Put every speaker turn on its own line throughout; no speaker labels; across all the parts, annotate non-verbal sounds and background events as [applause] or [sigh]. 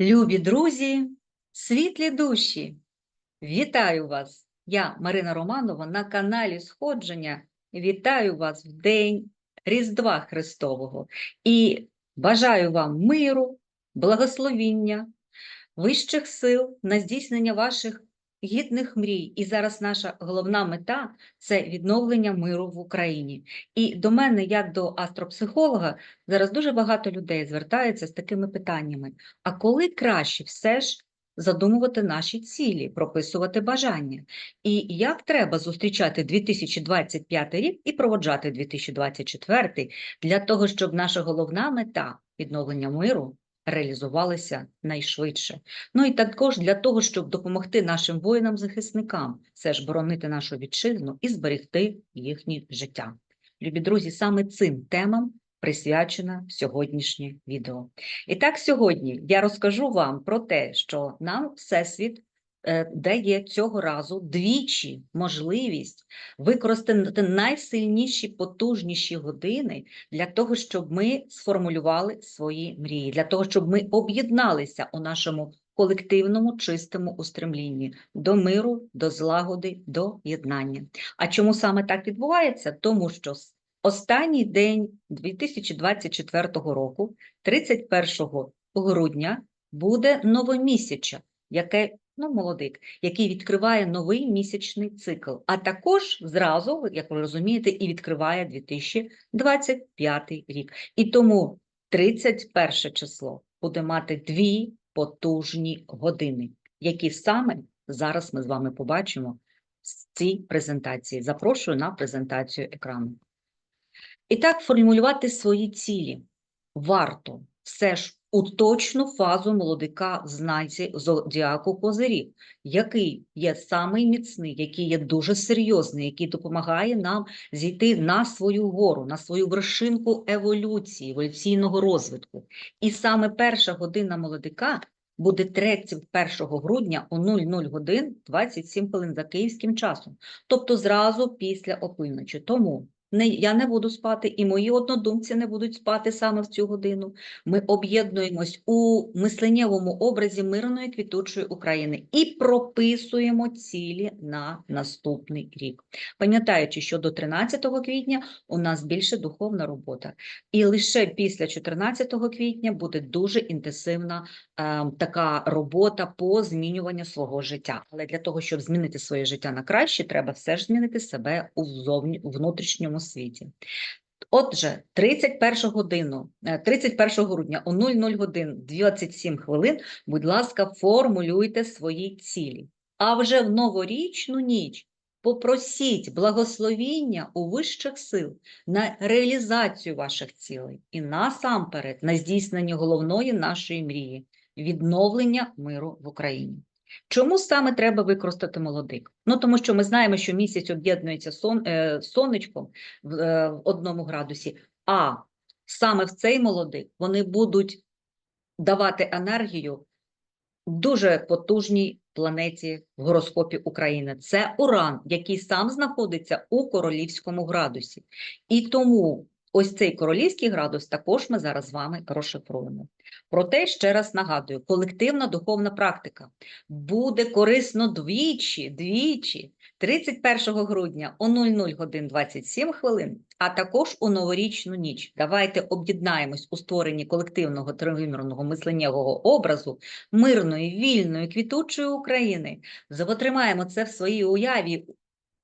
Любі друзі, світлі душі, вітаю вас! Я Марина Романова на каналі Сходження. Вітаю вас в День Різдва Христового і бажаю вам миру, благословіння, вищих сил на здійснення ваших гідних мрій. І зараз наша головна мета це відновлення миру в Україні. І до мене, як до астропсихолога, зараз дуже багато людей звертаються з такими питаннями. А коли краще все ж задумувати наші цілі, прописувати бажання? І як треба зустрічати 2025 рік і проводжати 2024 для того, щоб наша головна мета відновлення миру реалізувалася найшвидше? Ну і також для того, щоб допомогти нашим воїнам-захисникам все ж боронити нашу вітчизну і зберегти їхнє життя. Любі друзі, саме цим темам присвячено сьогоднішнє відео. І так, сьогодні я розкажу вам про те, що нам Всесвіт дає цього разу двічі можливість використати найсильніші, потужніші години для того, щоб ми сформулювали свої мрії, для того, щоб ми об'єдналися у нашому колективному чистому устремлінні до миру, до злагоди, до єднання. А чому саме так відбувається? Тому що останній день 2024 року, 31 грудня, буде новомісяча, яке ну, молодик, який відкриває новий місячний цикл, а також зразу, як ви розумієте, і відкриває 2025 рік. І тому 31 число буде мати дві потужні години, які саме зараз ми з вами побачимо в цій презентації. Запрошую на презентацію екрану. І так, формулювати свої цілі варто все ж у точну фазу молодика в знаці зодіаку Козирів, який є самий міцний, який є дуже серйозний, який допомагає нам зійти на свою гору, на свою вершинку еволюції, еволюційного розвитку. І саме перша година молодика буде 31 грудня о 00 годин 27 хвилин за київським часом, тобто зразу після опівночі. Тому не, я не буду спати, і мої однодумці не будуть спати саме в цю годину. Ми об'єднуємось у мисленнєвому образі мирної квітучої України і прописуємо цілі на наступний рік. Пам'ятаючи, що до 13 квітня у нас більше духовна робота, і лише після 14 квітня буде дуже інтенсивна е, така робота по змінюванню свого життя. Але для того, щоб змінити своє життя на краще, треба все ж змінити себе у зовні, світі. Отже, 31 годину, е, 31 грудня о 00 годин 27 хвилин, будь ласка, формулюйте свої цілі. А вже в новорічну ніч попросіть благословіння у вищих сил на реалізацію ваших цілей і насамперед на здійснення головної нашої мрії відновлення миру в Україні. Чому саме треба використати молодик? Ну тому що ми знаємо, що місяць об'єднується сон, е, сонечком в, е, в одному градусі, а саме в цей молодик вони будуть давати енергію дуже потужній планеті в гороскопі України. Це Уран, який сам знаходиться у королівському градусі. І тому ось цей королівський градус також ми зараз з вами розшифруємо. Проте ще раз нагадую: колективна духовна практика буде корисно двічі, двічі, 31 грудня о 00 годин 27 хвилин, а також у новорічну ніч. Давайте об'єднаємось у створенні колективного тривимірного мисленнєвого образу мирної, вільної, квітучої України. Затримаємо це в своїй уяві,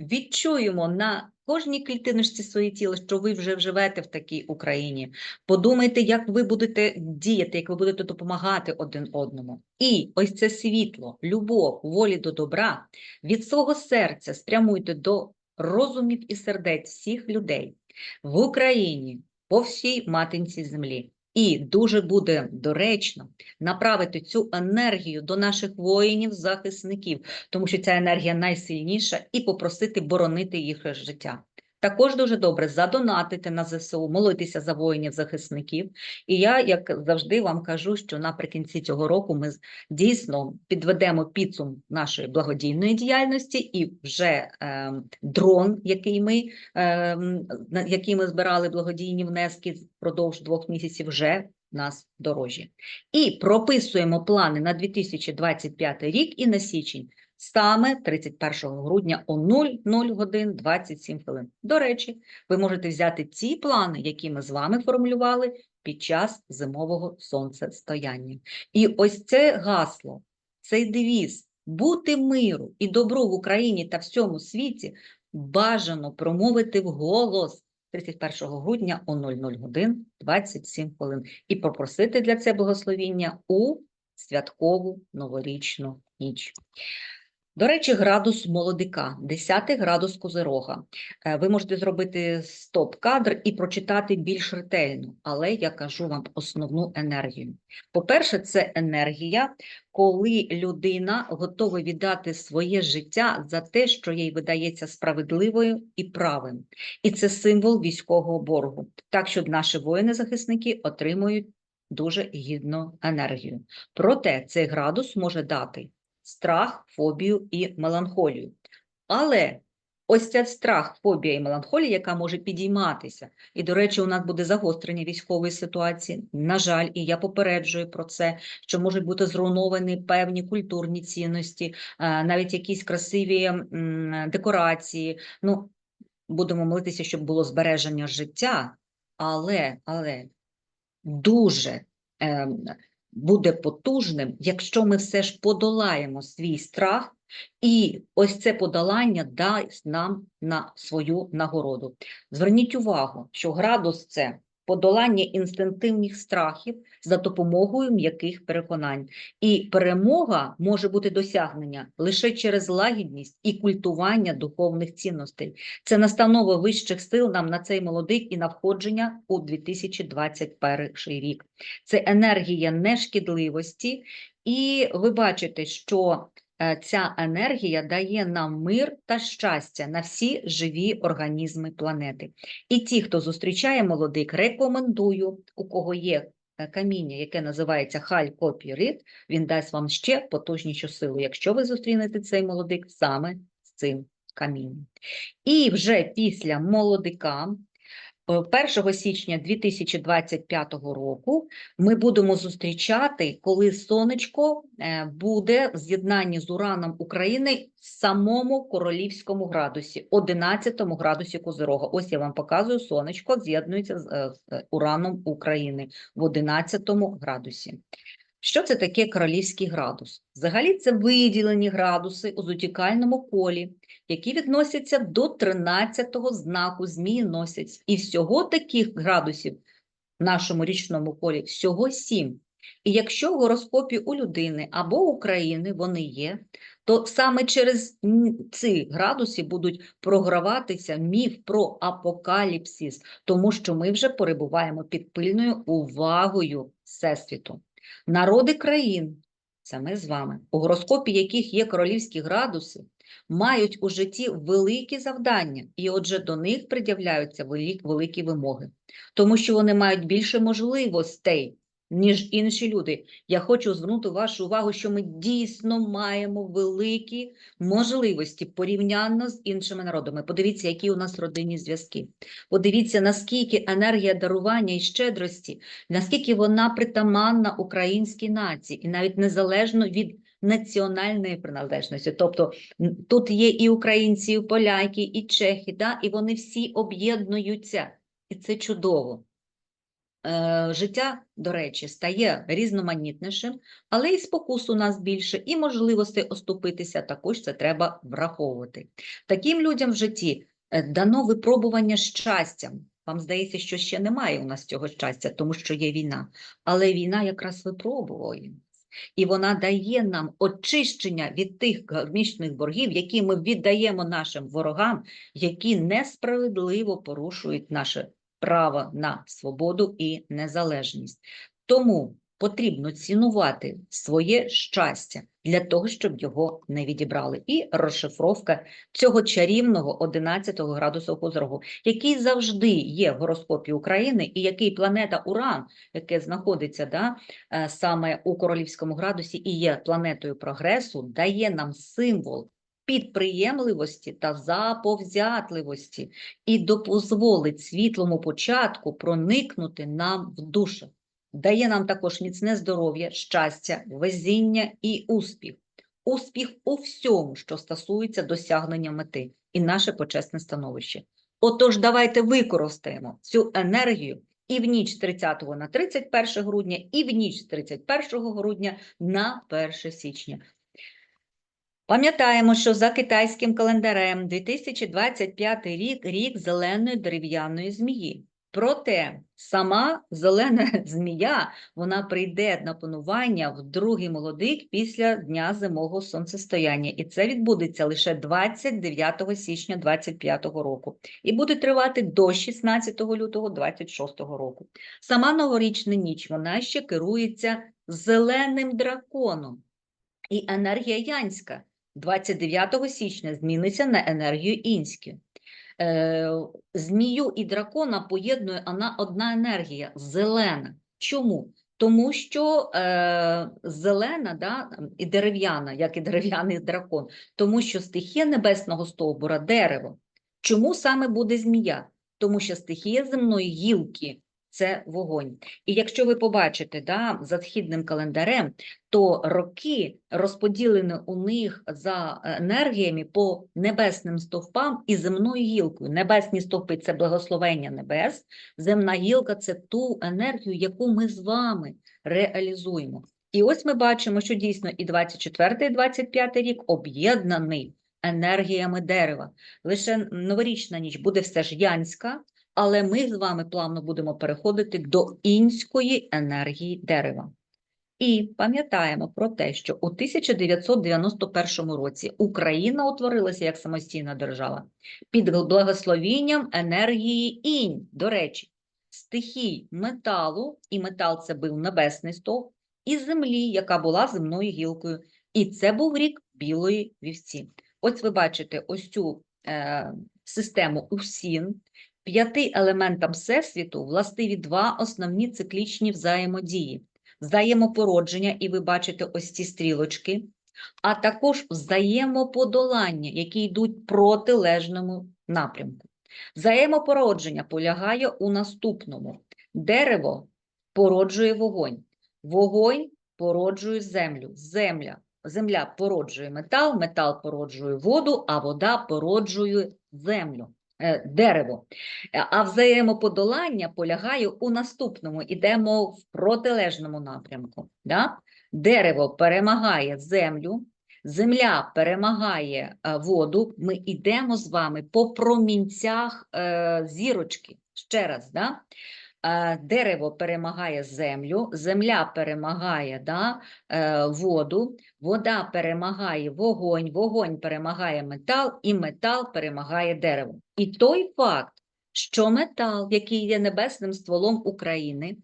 відчуємо на кожній клітиночці своє тіло, що ви вже живете в такій Україні. Подумайте, як ви будете діяти, як ви будете допомагати один одному. І ось це світло, любов, волі до добра від свого серця спрямуйте до розумів і сердець всіх людей в Україні, по всій матинці землі. І дуже буде доречно направити цю енергію до наших воїнів-захисників, тому що ця енергія найсильніша, і попросити боронити їх життя. Також дуже добре задонатити на ЗСУ, молитися за воїнів-захисників. І я, як завжди, вам кажу, що наприкінці цього року ми дійсно підведемо підсум нашої благодійної діяльності, і вже е, дрон, який ми, е, який ми збирали благодійні внески впродовж двох місяців, вже нас в дорожі. І прописуємо плани на 2025 рік і на січень. Саме 31 грудня о 00 годин 27 хвилин. До речі, ви можете взяти ті плани, які ми з вами формулювали під час зимового сонцестояння. І ось це гасло, цей девіз бути миру і добру в Україні та всьому світі бажано промовити вголос 31 грудня о 00 годин 27 хвилин і попросити для це благословіння у святкову новорічну ніч. До речі, градус молодика, 10 градус козирога. Е, Ви можете зробити стоп-кадр і прочитати більш ретельно, але я кажу вам основну енергію. По-перше, це енергія, коли людина готова віддати своє життя за те, що їй видається справедливою і правим. І це символ військового боргу. Так що наші воїни-захисники отримують дуже гідну енергію. Проте цей градус може дати страх, фобію і меланхолію. Але ось ця страх, фобія і меланхолія, яка може підійматися, і, до речі, у нас буде загострення військової ситуації, на жаль, і я попереджую про це, що можуть бути зруйновані певні культурні цінності, е, навіть якісь красиві декорації. Ну, будемо молитися, щоб було збереження життя, але, але дуже ем, буде потужним, якщо ми все ж подолаємо свій страх, і ось це подолання дасть нам на свою нагороду. Зверніть увагу, що градус це подолання інстинктивних страхів за допомогою м'яких переконань. І перемога може бути досягнення лише через лагідність і культування духовних цінностей. Це настанова вищих сил нам на цей молодик і на входження у 2021 рік. Це енергія нешкідливості, і ви бачите, що ця енергія дає нам мир та щастя на всі живі організми планети. І ті, хто зустрічає молодик, рекомендую, у кого є е, каміння, яке називається халькопірит, він дасть вам ще потужнішу силу, якщо ви зустрінете цей молодик саме з цим камінням. І вже після молодика, е, 1 січня 2025 року, ми будемо зустрічати, коли сонечко е, буде в з'єднанні з ураном України в самому королівському градусі, 11 градусі Козирога. Ось я вам показую, сонечко з'єднується е, з ураном України в 11 градусі. Що це таке королівський градус? Взагалі це виділені градуси у зодіакальному колі, які відносяться до 13-го знаку змії носять. І всього таких градусів в нашому річному колі всього 7. І якщо в гороскопі у людини або України вони є, то саме через ці градуси будуть програватися міф про апокаліпсис, тому що ми вже перебуваємо під пильною увагою Всесвіту. Народи країн, це ми з вами, у гороскопі яких є королівські градуси, мають у житті великі завдання, і отже до них пред'являються великі вимоги, тому що вони мають більше можливостей, ніж інші люди. Я хочу звернути вашу увагу, що ми дійсно маємо великі можливості порівняно з іншими народами. Подивіться, які у нас родинні зв'язки. Подивіться, наскільки енергія дарування і щедрості, наскільки вона притаманна українській нації, і навіть незалежно від національної приналежності. Тобто тут є і українці, і поляки, і чехи, да? і вони всі об'єднуються, і це чудово. Е, Життя, до речі, стає різноманітнішим, але і спокус у нас більше, і можливостей оступитися також це треба враховувати. Таким людям в житті е, дано випробування щастям. Вам здається, що ще немає у нас цього щастя, тому що є війна. Але війна якраз випробує. І вона дає нам очищення від тих кармічних боргів, які ми віддаємо нашим ворогам, які несправедливо порушують наше право на свободу і незалежність. Тому потрібно цінувати своє щастя для того, щоб його не відібрали. І розшифровка цього чарівного 11 градусу Козорогу, який завжди є в гороскопі України, і який планета Уран, яке знаходиться да, е, саме у королівському градусі і є планетою прогресу, дає нам символ підприємливості та заповзятливості і допозволить світлому початку проникнути нам в душу. Дає нам також міцне здоров'я, щастя, везіння і успіх. Успіх у всьому, що стосується досягнення мети і наше почесне становище. Отож, давайте використаємо цю енергію і в ніч з 30 на 31 грудня, і в ніч з 31 грудня на 1 січня. Пам'ятаємо, що за китайським календарем 2025 рік рік зеленої дерев'яної змії. Проте сама зелена [laughs] змія вона прийде на панування в другий молодик після дня зимового сонцестояння, і це відбудеться лише 29 січня 2025 року і буде тривати до 16 лютого 2026 року. Сама новорічна ніч вона ще керується зеленим драконом, і енергія янська 29 січня зміниться на енергію інську. Е, Змію і дракона поєднує одна енергія зелена. Чому? Тому що е, зелена да, і дерев'яна, як і дерев'яний дракон, тому що стихія небесного стовбура дерево. Чому саме буде змія? Тому що стихія земної гілки це вогонь. І якщо ви побачите да, за східним календарем, то роки розподілені у них за енергіями по небесним стовпам і земною гілкою. Небесні стовпи це благословення небес, земна гілка це ту енергію, яку ми з вами реалізуємо. І ось ми бачимо, що дійсно і 24, і 25 рік об'єднаний енергіями дерева. Лише новорічна ніч буде все ж янська, але ми з вами плавно будемо переходити до інської енергії дерева. І пам'ятаємо про те, що у 1991 році Україна утворилася як самостійна держава під благословінням енергії інь, до речі, стихій металу, і метал це був небесний стовп, і землі, яка була земною гілкою. І це був рік білої вівці. Ось ви бачите ось цю е, систему УСІН, П'яти елементам Всесвіту властиві два основні циклічні взаємодії: взаємопородження, і ви бачите ось ці стрілочки, а також взаємоподолання, які йдуть протилежному напрямку. Взаємопородження полягає у наступному: дерево породжує вогонь, вогонь породжує землю, земля. Земля породжує метал, метал породжує воду, а вода породжує землю. Е, дерево. Е, а взаємоподолання полягає у наступному, ідемо в протилежному напрямку. Да? Дерево перемагає землю, земля перемагає е, воду. Ми йдемо з вами по промінцях зірочки. Ще раз, да? Дерево перемагає землю, земля перемагає да, е, воду, вода перемагає вогонь, вогонь перемагає метал, і метал перемагає дерево. І той факт, що метал, який є небесним стволом України,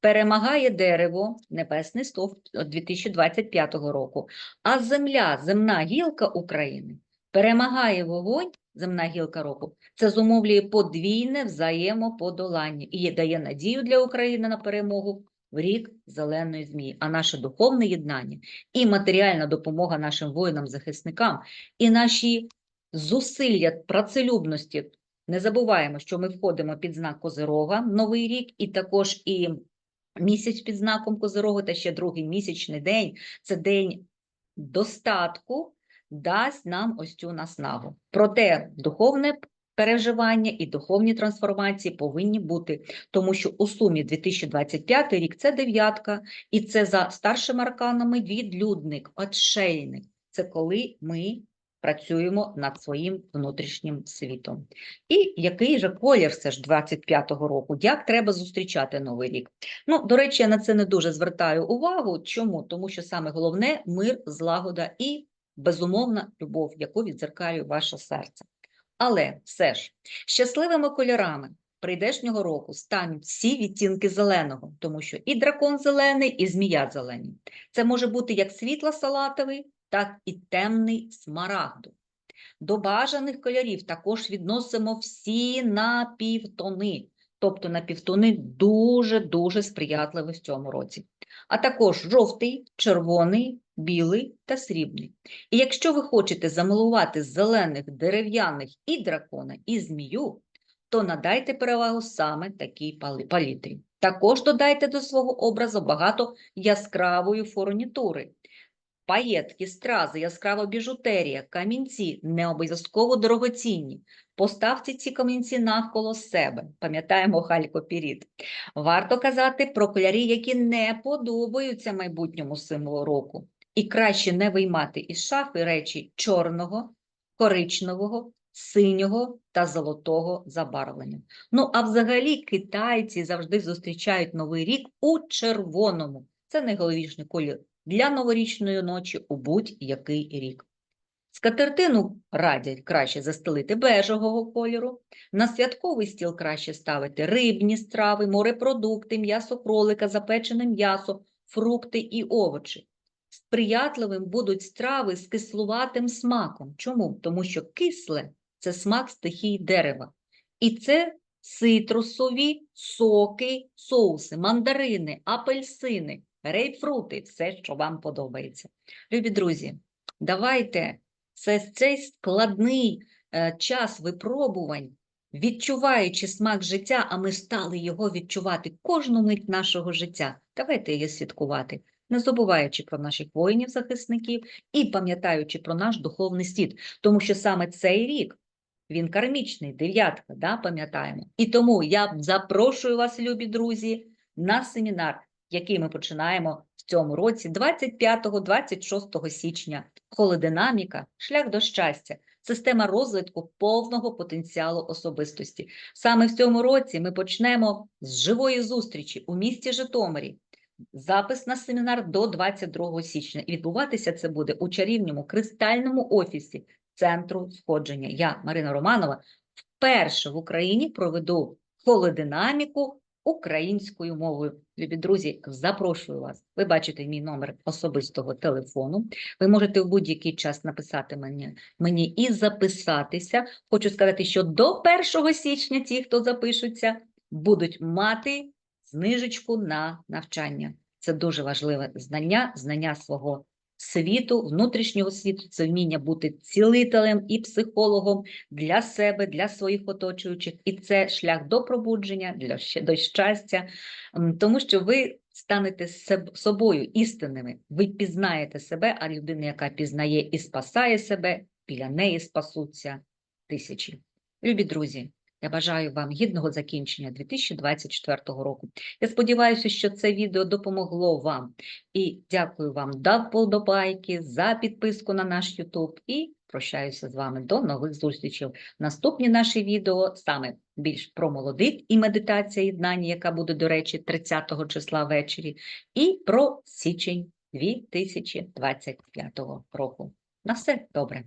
перемагає дерево, небесний стовп 2025 року, а земля, земна гілка України перемагає вогонь земна гілка року, це зумовлює подвійне взаємоподолання і дає надію для України на перемогу в рік зеленої змії. А наше духовне єднання і матеріальна допомога нашим воїнам-захисникам, і наші зусилля працелюбності. Не забуваємо, що ми входимо під знак Козирога Новий рік, і також і місяць під знаком Козирога, та ще другий місячний день це день достатку дасть нам ось цю наснагу. Проте духовне переживання і духовні трансформації повинні бути, тому що у сумі 2025 рік це дев'ятка, і це за старшими арканами відлюдник, отшельник. Це коли ми працюємо над своїм внутрішнім світом. І який же колір все ж 25-го року? Як треба зустрічати новий рік? Ну, до речі, я на це не дуже звертаю увагу. Чому? Тому що саме головне мир, злагода і безумовна любов, яку відзеркалює ваше серце. Але все ж щасливими кольорами прийдешнього року стануть всі відтінки зеленого, тому що і дракон зелений, і змія зелені. Це може бути як світло-салатовий, так і темний смарагду. До бажаних кольорів також відносимо всі напівтони, тобто напівтони дуже-дуже сприятливі в цьому році. А також жовтий, червоний, білий та срібний. І якщо ви хочете замалувати зелених, дерев'яних і дракона, і змію, то надайте перевагу саме такій палітрі. Також додайте до свого образу багато яскравої фурнітури. Паєтки, стрази, яскрава біжутерія, камінці не обов'язково дорогоцінні. Поставте ці камінці навколо себе. Пам'ятаємо халькопіріт. Варто казати про кольори, які не подобаються майбутньому символу року. І краще не виймати із шафи речі чорного, коричневого, синього та золотого забарвлення. Ну, а взагалі китайці завжди зустрічають Новий рік у червоному. Це найголовніший колір для новорічної ночі у будь-який рік. Скатертину радять краще застелити бежевого кольору, на святковий стіл краще ставити рибні страви, морепродукти, м'ясо кролика, запечене м'ясо, фрукти і овочі. Сприятливим будуть страви з кислуватим смаком. Чому? Тому що кисле це смак стихій дерева. І це цитрусові соки, соуси, мандарини, апельсини, грейпфрути, все, що вам подобається. Любі друзі, давайте це, цей складний е, час випробувань, відчуваючи смак життя, а ми стали його відчувати кожну мить нашого життя. Давайте її святкувати, не забуваючи про наших воїнів-захисників і пам'ятаючи про наш духовний світ, тому що саме цей рік він кармічний, дев'ятка, да, пам'ятаємо. І тому я запрошую вас, любі друзі, на семінар, який ми починаємо в цьому році, 25-26 січня. Холодинаміка, шлях до щастя, система розвитку повного потенціалу особистості. Саме в цьому році ми почнемо з живої зустрічі у місті Житомирі. Запис на семінар до 22 січня. І відбуватися це буде у чарівному кристальному офісі центру сходження. Я, Марина Романова, вперше в Україні проведу холодинаміку українською мовою. Любі друзі, запрошую вас. Ви бачите мій номер особистого телефону. Ви можете в будь-який час написати мені, мені і записатися. Хочу сказати, що до 1 січня ті, хто запишуться, будуть мати знижечку на навчання. Це дуже важливе знання, знання свого світу, внутрішнього світу, це вміння бути цілителем і психологом для себе, для своїх оточуючих, і це шлях до пробудження, для до щастя, тому що ви станете собою істинними, ви пізнаєте себе, а людина, яка пізнає і спасає себе, біля неї спасуться тисячі. Любі друзі, я бажаю вам гідного закінчення 2024 року. Я сподіваюся, що це відео допомогло вам. І дякую вам за вподобайки, за підписку на наш YouTube і прощаюся з вами до нових зустрічей. Наступні наші відео саме більш про молодих і медитація єднання, яка буде, до речі, 30 числа ввечері, і про січень 2025 року. На все добре.